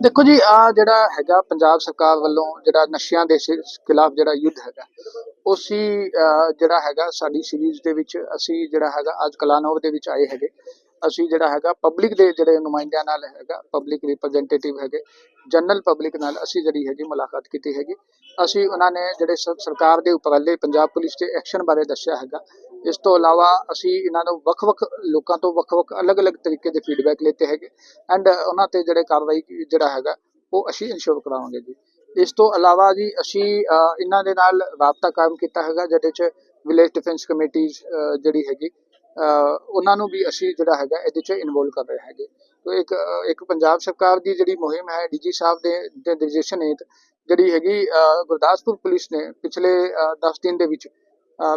ਦੇਖੋ ਜੀ ਆ ਜਿਹੜਾ ਹੈਗਾ ਪੰਜਾਬ ਸਰਕਾਰ ਵੱਲੋਂ ਜਿਹੜਾ ਨਸ਼ਿਆਂ ਦੇ ਸਿ- ਖਿਲਾਫ ਜਿਹੜਾ ਯੁੱਧ ਹੈਗਾ ਉਸੀ ਅਹ, ਜਿਹੜਾ ਹੈਗਾ ਸਾਡੀ ਸੀਰੀਜ਼ ਦੇ ਵਿੱਚ ਅਸੀਂ ਜਿਹੜਾ ਹੈਗਾ ਅੱਜ ਕਲਾਨੌਰ ਦੇ ਵਿੱਚ ਆਏ ਹੈਗੇ। ਅਸੀਂ ਜਿਹੜਾ ਹੈਗਾ ਪਬਲਿਕ ਦੇ ਜਿਹੜੇ ਨੁਮਾਇੰਦਿਆਂ ਨਾਲ ਹੈਗਾ ਪਬਲਿਕ ਰਿਪਰੈਜ਼ੈਂਟੇਟਿਵ ਹੈਗੇ ਜਨਰਲ ਪਬਲਿਕ ਨਾਲ ਅਸੀਂ ਜਿਹੜੀ ਹੈਗੀ ਮੁਲਾਕਾਤ ਕੀਤੀ ਹੈਗੀ। ਅਸੀਂ ਉਹਨਾਂ ਨੇ ਜਿਹੜੇ ਸ- ਸਰਕਾਰ ਦੇ ਉਪਰਾਲੇ ਪੰਜਾਬ ਪੁਲਿਸ ਦੇ ਐਕਸ਼ਨ ਬਾਰੇ ਦੱਸਿਆ ਹੈਗਾ ਇਸ ਤੋਂ ਇਲਾਵਾ ਅਸੀਂ ਇਹਨਾਂ ਨੂੰ ਵੱਖ-ਵੱਖ ਲੋਕਾਂ ਤੋਂ ਵੱਖ-ਵੱਖ ਅਲੱਗ-ਅਲੱਗ ਤਰੀਕੇ ਦੇ ਫੀਡਬੈਕ ਲਿੱਤੇ ਹੈਗੇ। ਐਂਡ ਉਹਨਾਂ ਤੇ ਜਿਹੜੇ ਕਾਰਵਾਈ ਜਿਹੜਾ ਹੈਗਾ ਉਹ ਅਸੀਂ ਇਨਸ਼ੋਰ ਕਰਾਵਾਂਗੇ ਜੀ। ਇਸ ਤੋਂ ਇਲਾਵਾ ਜੀ ਅਸੀਂ ਇਹਨਾਂ ਦੇ ਨਾਲ ਰਾਬਤਾ ਕਾਇਮ ਕੀਤਾ ਹੈਗਾ ਜਿਹਦੇ ਚ ਵਿਲੇਜ ਡਿਫੈਂਸ ਕਮੇਟੀਜ਼ ਜਿਹੜੀ ਹੈਗੀ ਉਹਨਾਂ ਨੂੰ ਵੀ ਅਸੀਂ ਜਿਹੜਾ ਹੈਗਾ ਇਹਦੇ ਚ ਇਨਵੋਲਵ ਕਰ ਰਹੇ ਹੈਗੇ। ਤੋ ਇੱਕ ਇੱਕ ਪੰਜਾਬ ਸਰਕਾਰ ਦੀ ਜਿਹੜੀ ਮੁਹਿੰਮ ਹੈ ਡੀਜੀ ਸਾਹਿਬ ਦੇ ਦੇ ਨਿਰਦੇਸ਼ਨ ਹੇਠ ਜਿਹੜੀ ਹੈਗੀ ਅਹ, ਗੁਰਦਾਸਪੁਰ ਪੁਲਿਸ ਨੇ ਪਿਛਲੇ 10 ਦਿਨ ਦੇ ਵਿੱਚ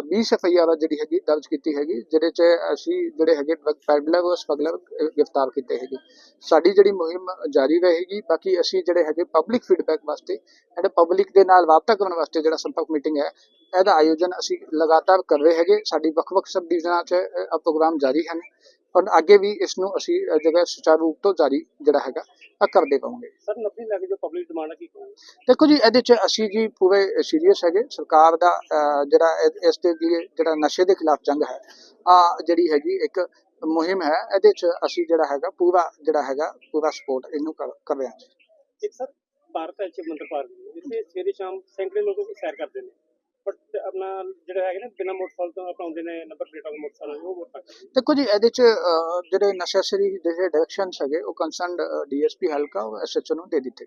20 ਐਫਆਈਆਰ ਜਿਹੜੀ ਹੈਗੀ, ਦਰਜ ਕੀਤੀ ਹੈਗੀ, ਜਿਹਦੇ ਚ ਅਸੀਂ ਜਿਹੜੇ ਹੈਗੇ ਡਰਗ ਪੈਡਲਰ ਔਰ ਸਮਗਲਰ ਗ੍ਰਿਫਤਾਰ ਕੀਤੇ ਹੈਗੇ। ਸਾਡੀ ਜਿਹੜੀ ਮੁਹਿੰਮ ਜਾਰੀ ਰਹੇਗੀ, ਬਾਕੀ ਅਸੀਂ ਜਿਹੜੇ ਹੈਗੇ ਪਬਲਿਕ ਫੀਡਬੈਕ ਵਾਸਤੇ ਐਂਡ ਪਬਲਿਕ ਦੇ ਨਾਲ ਵਾਰਤਾ ਕਰਨ ਵਾਸਤੇ ਜਿਹੜਾ ਸੰਪਰਕ ਮੀਟਿੰਗ ਹੈ, ਇਹਦਾ ਆਯੋਜਨ ਅਸੀਂ ਲਗਾਤਾਰ ਕਰ ਰਹੇ ਹੈਗੇ। ਸਾਡੀ ਵੱਖ-ਵੱਖ ਸਬ ਡਿਵੀਜ਼ਨਾਂ 'ਚ ਇਹ ਪ੍ਰੋਗਰਾਮ ਜਾਰੀ ਹਨ। ਔਰ ਅੱਗੇ ਵੀ ਇਸ ਨੂੰ ਅਸੀਂ ਜਿਹੜਾ ਸੁਚਾਰੂ ਰੂਪ ਤੋਂ ਜਾਰੀ ਜਿਹੜਾ ਹੈਗਾ ਆ ਕਰਦੇ ਪਾਵਾਂਗੇ। ਸਰ ਨਕਲੀ ਲੈ ਕੇ ਜੋ ਪਬਲਿਕ ਡਿਮਾਂਡ ਹੈ ਕੀ ਕਹੋਗੇ? ਦੇਖੋ ਜੀ ਇਹਦੇ ਚ ਅਸੀਂ ਜੀ ਪੂਰੇ ਸੀਰੀਅਸ ਹੈਗੇ। ਸਰਕਾਰ ਦਾ ਜਿਹੜਾ ਇਸ ਦੇ ਲਈ ਜਿਹੜਾ ਨਸ਼ੇ ਦੇ ਖਿਲਾਫ ਜੰਗ ਹੈ ਆ ਜਿਹੜੀ ਹੈਗੀ ਇੱਕ ਮੁਹਿੰਮ ਹੈ ਇਹਦੇ ਚ ਅਸੀਂ ਜਿਹੜਾ ਹੈਗਾ ਪੂਰਾ ਜਿਹੜਾ ਹੈਗਾ ਪੂਰਾ ਸਪੋਰਟ ਇਹਨੂੰ ਕਰ ਰਹੇ ਹਾਂ ਜੀ। ਇੱਕ ਸਰ ਭਾਰਤ ਹੈ ਮੰਦਰ ਪਾਰਕ ਇੱਥੇ ਸਵੇਰੇ ਸ਼ਾਮ ਸੈਂਕੜੇ ਲੋਕ ਸੈਰ ਕਰਦੇ ਨੇ। ਬਟ ਆਪਣਾ ਜਿਹੜਾ ਹੈਗਾ ਨਾ ਬਿਨਾਂ ਮੋਟਰਸਾਈਕਲ ਤੋਂ ਆਪਣਾ ਆਉਂਦੇ ਨੇ ਨੰਬਰ ਪਲੇਟ ਵਾਲੇ ਮੋਟਰਸਾਈਕਲ ਉਹ ਵੋਟ ਪਾਉਂਦੇ ਦੇਖੋ ਜੀ ਇਹਦੇ ਚ ਅਹ, ਜਿਹੜੇ ਨੈਸੈਸਰੀ ਜਿਹੜੇ ਡਾਇਰੈਕਸ਼ਨਸ ਹੈਗੇ ਉਹ ਕੰਸਰਨਡ ਡੀਐਸਪੀ ਹਲਕਾ ਉਹ ਐਸਐਚਓ ਨੂੰ ਦੇ ਦਿੱਤੇ ਗਏ।